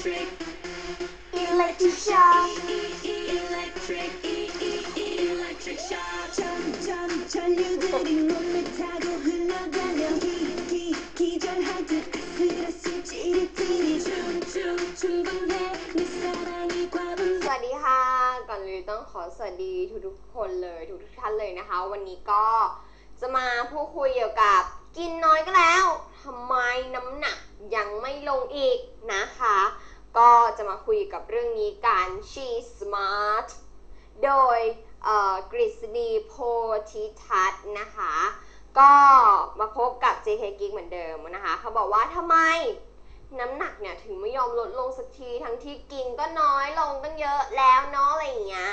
electric, electric shock electric, electric shock. 점점 전류들이 몸을 타고 흘러가며 기, 기, 기절할 듯 아슬아슬 찌릿찌릿 춤춤 충분해 내 사랑이 과분 สวัสดีค่ะ ก่อนอื่นต้องขอสวัสดีทุกๆคนเลยทุกๆท่านเลยนะคะ วันนี้ก็จะมาพูดคุยเกี่ยวกับกินน้อยก็แล้วทำไมน้ำหนักยังไม่ลงอีกนะคะ ก็จะมาคุยกับเรื่องนี้กัน She Smart โดยกฤษณีโพธิทัศน์นะคะ ก็มาพบกับ JK Geek เหมือนเดิมนะคะ เขาบอกว่าทำไมน้ำหนักเนี่ยถึงไม่ยอมลดลงสักทีทั้งที่กินก็น้อยลงตั้งเยอะแล้วเนาะอะไรอย่างเงี้ย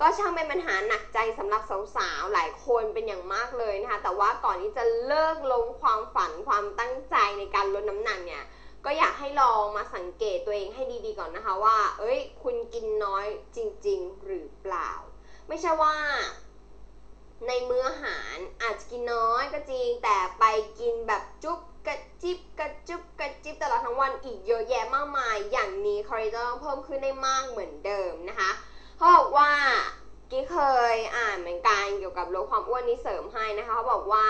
ก็ช่างเป็นปัญหาหนักใจสำหรับสาวๆ หลายคนเป็นอย่างมากเลยนะคะ แต่ว่าก่อนที่จะเลิกลงความฝันความตั้งใจในการลดน้ำหนักเนี่ย ก็อยากให้ลองมาสังเกตตัวเองให้ดีๆก่อนนะคะว่า เอ้ย คุณกินน้อยจริง ๆ หรือเปล่า ไม่ใช่ว่า ในมื้ออาหารอาจจะกินน้อยก็จริง แต่ไปกินแบบจุ๊บกระจิบกระจุบกระจิบตลอดทั้งวันอีกเยอะแยะมากมาย อย่างนี้คอเลสเตอรอลเพิ่มขึ้นได้มากเหมือนเดิมนะคะเขาบอกว่ากี้เคยอ่านเหมือนกันเกี่ยวกับลดความอ้วนนี้เสริมให้นะคะเขาบอกว่า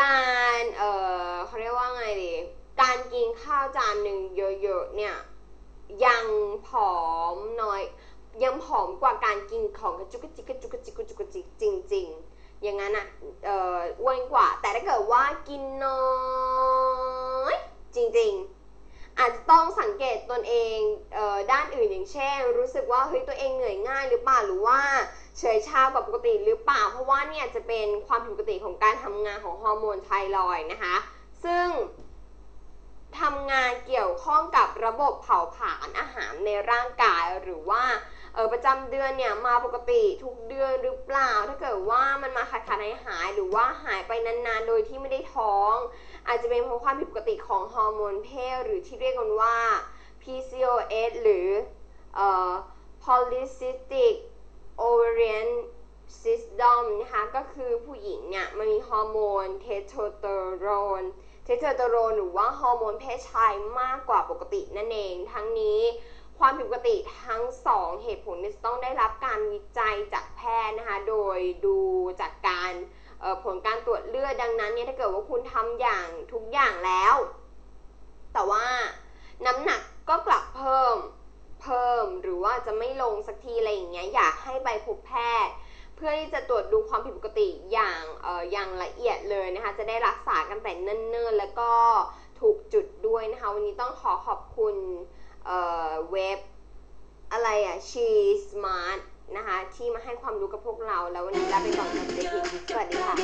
การเออเขาเรียกว่าไงดี การกินข้าวจานหนึ่งเยอะๆเนี่ย ยังผอมน้อย ยังผอมกว่าการกินของกระจุกกระจิกกระจุกกระจิกกระจุกกระจิกจริง ๆ อย่างนั้นอะเอ่ออ้วนกว่า แต่ถ้าเกิดว่ากินน้อยจริงๆอาจจะต้องสังเกตตนเองเอ่อด้านอื่นอย่างเช่น รู้สึกว่าเฮ้ยตัวเองเหนื่อยง่ายหรือเปล่าหรือว่าเฉยชากว่าปกติหรือเปล่า เพราะว่าเนี่ยจะเป็นความผิดปกติของการทำงานของฮอร์โมนไทรอยนะคะ ซึ่ง ทำงานเกี่ยวข้องกับระบบเผาผลาญอาหารในร่างกายหรือว่าเออประจำเดือนเนี่ยมาปกติทุกเดือนหรือเปล่า ถ้าเกิดว่ามันมาขาดขาดหายหายหรือว่าหายไปนานๆ โดยที่ไม่ได้ท้อง อาจจะเป็นเพราะความผิดปกติของฮอร์โมนเพศหรือที่เรียกกันว่า PCOS หรือเอ่อ polycystic ovarian syndrome นะคะก็คือผู้หญิงเนี่ยมันมีฮอร์โมนเทสโทสเตอโรน เทสโทสเตอโรนหรือว่าฮอร์โมนเพศชายมากกว่าปกตินั่นเอง ทั้งนี้ความผิดปกติทั้งสองเหตุผลนี่ยจะต้องได้รับการวิจัยจากแพทย์นะคะ โดยดูจากการผลการตรวจเลือดดังนั้นเนี่ยถ้าเกิดว่าคุณทำอย่างทุกอย่างแล้ว แต่ว่าน้ำหนักก็กลับเพิ่มเพิ่มหรือว่าจะไม่ลงสักทีอะไรอย่างเงี้ยอยากให้ไปพบแพทย์ เพื่อที่จะตรวจดูความผิดปกติอย่างออย่างละเอียดเลยนะคะ จะได้รักษากันแต่เนิ่นๆ แล้วก็ถูกจุดด้วยนะคะ วันนี้ต้องขอขอบคุณเเว็บอะไรอะชีสมาร์ทนะคะ ที่มาให้ความรู้กับพวกเราแล้ววันนี้ลาไปก่อนกับเด็กหญิงสวัสดีค่ะ